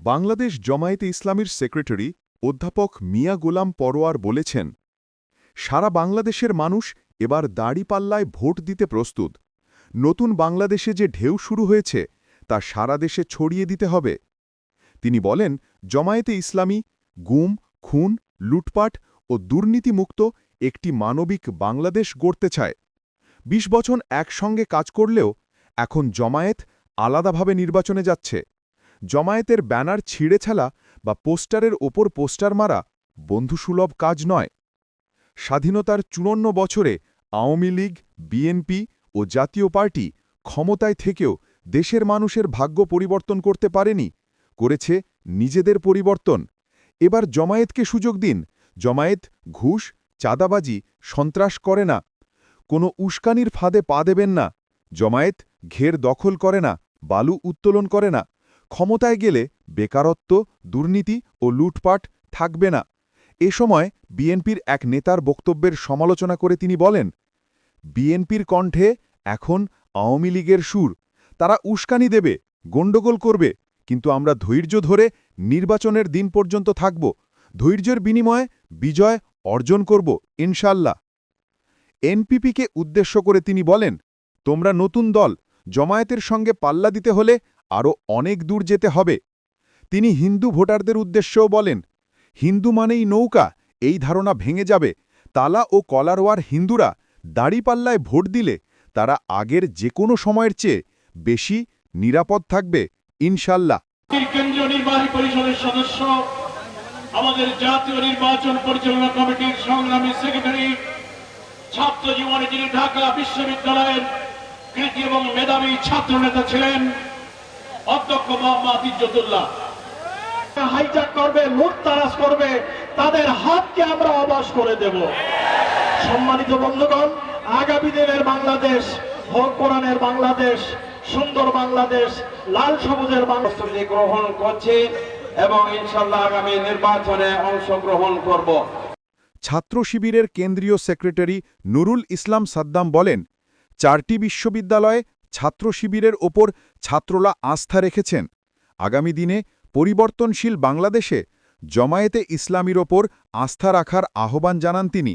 বাংলাদেশ জমায়েতে ইসলামীর সেক্রেটারি অধ্যাপক মিয়া গোলাম পরোয়ার বলেছেন, সারা বাংলাদেশের মানুষ এবার দাড়িপাল্লায় ভোট দিতে প্রস্তুত। নতুন বাংলাদেশে যে ঢেউ শুরু হয়েছে, তা সারা দেশে ছড়িয়ে দিতে হবে। তিনি বলেন, জমায়েতে ইসলামী, গুম, খুন, লুটপাট ও দুর্নীতিমুক্ত একটি মানবিক বাংলাদেশ গড়তে চায়। ২০ বছর একসঙ্গে কাজ করলেও এখন জমায়েত আলাদাভাবে নির্বাচনে যাচ্ছে। জমায়েতের ব্যানার ছিঁড়েছালা বা পোস্টারের ওপর পোস্টার মারা বন্ধুসুলভ কাজ নয়। স্বাধীনতার চুয়ান্ন বছরে আওয়ামী লীগ, বিএনপি ও জাতীয় পার্টি ক্ষমতায় থেকেও দেশের মানুষের ভাগ্য পরিবর্তন করতে পারেনি, করেছে নিজেদের পরিবর্তন। এবার জমায়েতকে সুযোগ দিন। জমায়েত ঘুষ, চাঁদাবাজি, সন্ত্রাস করে না। কোনো উস্কানির ফাঁদে পা দেবেন না। জমায়েত ঘের দখল করে না। বালু উত্তোলন করে না। ক্ষমতায় গেলে বেকারত্ব, দুর্নীতি ও লুটপাট থাকবে না। এ সময় বিএনপির এক নেতার বক্তব্যের সমালোচনা করে তিনি বলেন, বিএনপির কণ্ঠে এখন আওয়ামী লীগের সুর। তারা উস্কানি দেবে, গণ্ডগোল করবে, কিন্তু আমরা ধৈর্য ধরে নির্বাচনের দিন পর্যন্ত থাকব। ধৈর্যের বিনিময়ে বিজয় অর্জন করব ইনশাল্লাহ এনপিপিকে উদ্দেশ্য করে তিনি বলেন, তোমরা নতুন দল, জমায়েতের সঙ্গে পাল্লা দিতে হলে আরও অনেক দূর যেতে হবে। তিনি হিন্দু ভোটারদের উদ্দেশ্যেও বলেন, হিন্দু মানেই নৌকা, এই ধারণা ভেঙে যাবে। তালা ও কলারোয়ার হিন্দুরা দাড়িপাল্লায় ভোট দিলে তারা আগের যে কোনো সময়ের চেয়ে বেশি নিরাপদ থাকবে, ইনশাল্লাহ। কেন্দ্রীয় নির্বাহী পরিষদের সদস্য, আমাদের জাতীয় নির্বাচন পরিচালনা কমিটির সংগ্রামী সেক্রেটারি, ছাত্র জীবনে যিনি ঢাকা বিশ্ববিদ্যালয়ের কৃতি এবং মেধাবী ছাত্র নেতা ছিলেন অধ্যক্ষ মোহাম্মদ ইজ্জতুল্লাহ। হাইজাক করবে, লুটতারাজ করবে, তাদের হাতকে আমরা অবাস করে দেব। সম্মানিত বন্ধুগণ, আগামী দিনের বাংলাদেশ হোক কোরআনের বাংলাদেশ, সুন্দর বাংলাদেশ, লাল সবুজের বাংলাদেশ গ্রহণ করছে এবং ইনশাল্লাহ আগামী নির্বাচনে অংশগ্রহণ করব। ছাত্র শিবিরের কেন্দ্রীয় সেক্রেটারি নুরুল ইসলাম সাদ্দাম বলেন, চারটি বিশ্ববিদ্যালয়ে ছাত্র শিবিরের ওপর ছাত্ররা আস্থা রেখেছেন। আগামী দিনে পরিবর্তনশীল বাংলাদেশে জমায়েতে ইসলামীর ওপর আস্থা রাখার আহ্বান জানান তিনি।